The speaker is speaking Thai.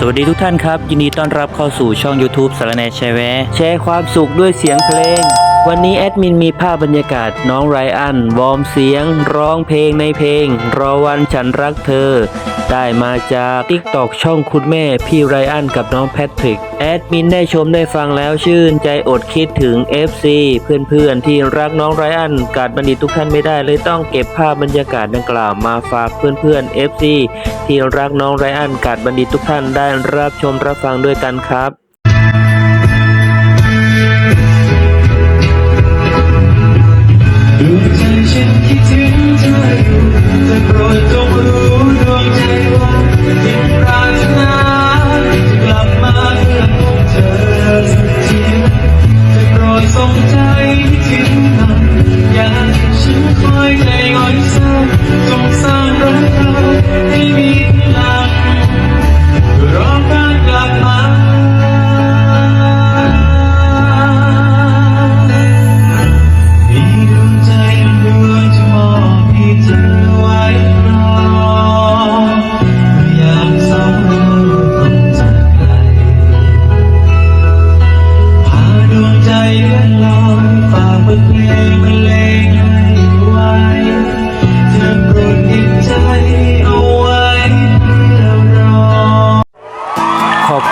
สวัสดีทุกท่านครับ ยินดีต้อนรับเข้าสู่ช่อง YouTube สารแนแชร์แวแชร์ความสุขด้วยเสียงเพลง วันนี้แอดมินมีภาพบรรยากาศน้องไรอัน วอร์มเสียง ร้องเพลงในเพลง รอวันฉันรักเธอ ได้มาจาก t ิ k t o k ช่องคุณแม่พี่ไรอันกับน้องแพทริก แอดมินได้ชมได้ฟังแล้วชื่นใจอดคิดถึง FC เพื่อนๆ ที่รักน้องไรอันกาดบัณฑิตทุกท่านไม่ได้เลยต้องเก็บภาพบรรยากาศดังกล่าวมาฝากเพื่อนๆ FC ที่รักน้องไรอันกาดบัณฑิตทุกท่านได้รับชมรับฟังด้วยกันครับ